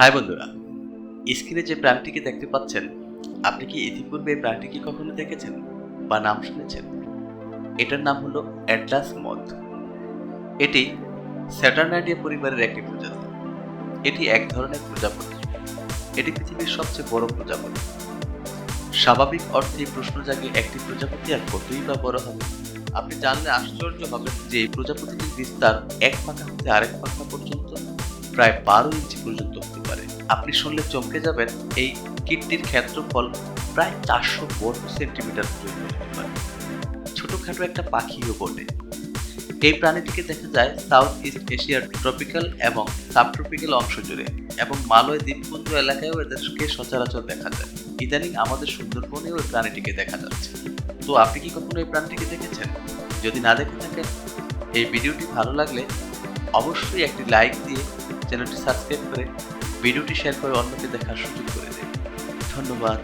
High বন্ধুরা, স্ক্রিনে যে প্রাণীটিকে দেখতে পাচ্ছেন, আপনি কি ইতিপূর্বে এই প্রাণীটিকে কখনো দেখেছেন বা নাম শুনেছেন? এটার নাম হলো অ্যাটলাস মথ এটি স্যাটার্নাইডিয়া পরিবারের একটি প্রজাতি। এটি এক ধরনের প্রজাপতি। এটি পৃথিবীর সবচেয়ে বড় প্রজাপতি। স্বাভাবিক অর্থে প্রশ্ন জাগে একটি প্রজাপতি আর কতই বা বড় হবে? আপনি জানলে আশ্চর্য হবেন যে এই প্রজাপতিটির বিস্তার এক পাখা হতে আরেক পাখা পর্যন্ত প্রায় বারো ইঞ্চি পর্যন্ত হতে পারে। আপনি শুনলে চমকে যাবেন, এই কীটটির ক্ষেত্রফল প্রায় চারশো বর্গ সেন্টিমিটার পর্যন্ত হতে পারে। ছোটখাটো একটা পাখিও বটে। এই প্রাণীটিকে দেখা যায় সাউথ ইস্ট এশিয়ার ট্রপিক্যাল এবং সাবট্রপিক্যাল অংশ জুড়ে এবং মালয় দ্বীপপুঞ্জ এলাকায়ও এদেরকে সচরাচর দেখা যায়। ইদানিং আমাদের সুন্দরবনেও এই প্রাণীটিকে দেখা যাচ্ছে। তো আপনি কি কখনো এই প্রাণীটিকে দেখেছেন? যদি না দেখে থাকেন, এই ভিডিওটি ভালো লাগলে অবশ্যই একটি লাইক দিয়ে চ্যানেলটি সাবস্ক্রাইব করে ভিডিওটি শেয়ার করে অন্যকে দেখার সুযোগ করে দিন ধন্যবাদ।